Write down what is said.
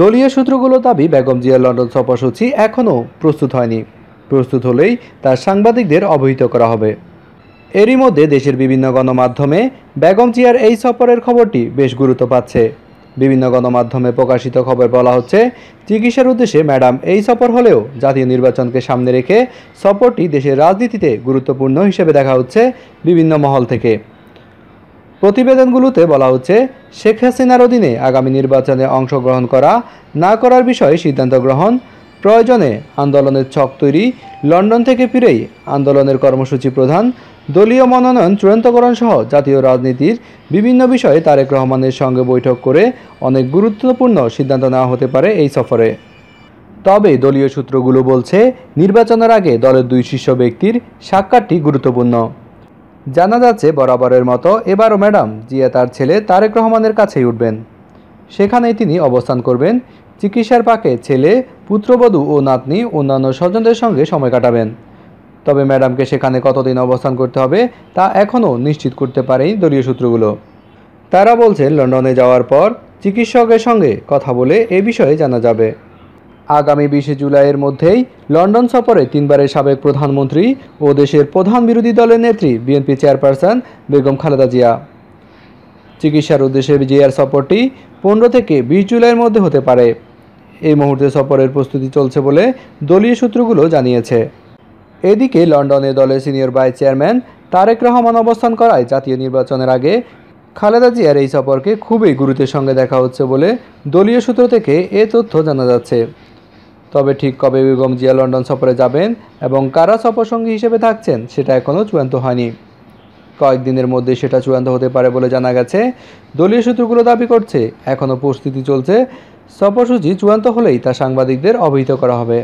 দলীয় সূত্রগুলো দাবি, বেগম জিয়ার লন্ডন সফরসূচি এখনও প্রস্তুত হয়নি। প্রস্তুত হলেই তার সাংবাদিকদের অবহিত করা হবে। এরই মধ্যে দেশের বিভিন্ন গণমাধ্যমে বেগম জিয়ার এই সফরের খবরটি বেশ গুরুত্ব পাচ্ছে। বিভিন্ন গণমাধ্যমে প্রকাশিত খবর বলা হচ্ছে, চিকিৎসার উদ্দেশ্যে ম্যাডাম এই সফর হলেও জাতীয় নির্বাচনকে সামনে রেখে সফরটি দেশের রাজনীতিতে গুরুত্বপূর্ণ হিসেবে দেখা হচ্ছে বিভিন্ন মহল থেকে। প্রতিবেদনগুলোতে বলা হচ্ছে, শেখ হাসিনার অধীনে আগামী নির্বাচনে অংশগ্রহণ করা না করার বিষয়ে সিদ্ধান্ত গ্রহণ, প্রয়োজনে আন্দোলনের ছক তৈরি, লন্ডন থেকে ফিরেই আন্দোলনের কর্মসূচি প্রধান দলীয় মনোনয়ন চূড়ান্তকরণ সহ জাতীয় রাজনীতির বিভিন্ন বিষয়ে তারেক রহমানের সঙ্গে বৈঠক করে অনেক গুরুত্বপূর্ণ সিদ্ধান্ত নেওয়া হতে পারে এই সফরে। তবে দলীয় সূত্রগুলো বলছে, নির্বাচনের আগে দলের দুই শীর্ষ ব্যক্তির সাক্ষাৎটি গুরুত্বপূর্ণ। জানা যাচ্ছে, বরাবরের মতো এবারও ম্যাডাম জিয়া তার ছেলে তারেক রহমানের কাছেই উঠবেন। সেখানেই তিনি অবস্থান করবেন। চিকিৎসার পাকে ছেলে, পুত্রবধূ ও নাতনি অন্যান্য স্বজনদের সঙ্গে সময় কাটাবেন। তবে ম্যাডামকে সেখানে কতদিন অবস্থান করতে হবে তা এখনও নিশ্চিত করতে পারেনি দলীয় সূত্রগুলো। তারা বলছেন, লন্ডনে যাওয়ার পর চিকিৎসকের সঙ্গে কথা বলে এ বিষয়ে জানা যাবে। আগামী বিশে জুলাইয়ের মধ্যেই লন্ডন সফরে তিনবারের সাবেক প্রধানমন্ত্রী ও দেশের প্রধান বিরোধী দলের নেত্রী, বিএনপি চেয়ারপারসন বেগম খালেদা জিয়া। চিকিৎসার উদ্দেশ্যে জিয়ার সফরটি পনেরো থেকে বিশ জুলাইয়ের মধ্যে হতে পারে। এই মুহূর্তে সফরের প্রস্তুতি চলছে বলে দলীয় সূত্রগুলো জানিয়েছে। এদিকে লন্ডনে দলের senior vice chairman Tarique Rahman অবস্থান করায় জাতীয় নির্বাচনের আগে খালেদা জিয়ার এই সফরকে খুবই গুরুত্বের সঙ্গে দেখা হচ্ছে বলে দলীয় সূত্র থেকে এ তথ্য জানা যাচ্ছে। তবে ঠিক কবে বেগম জিয়া লন্ডন সফরে যাবেন এবং কারা সফরসঙ্গী হিসেবে থাকছেন সেটা এখনও চূড়ান্ত হয়নি। কয়েকদিনের মধ্যে সেটা চূড়ান্ত হতে পারে বলে জানা গেছে। দলীয় সূত্রগুলো দাবি করছে এখনও প্রস্তুতি চলছে। সফরসূচি চূড়ান্ত হলেই তা সাংবাদিকদের অবহিত করা হবে।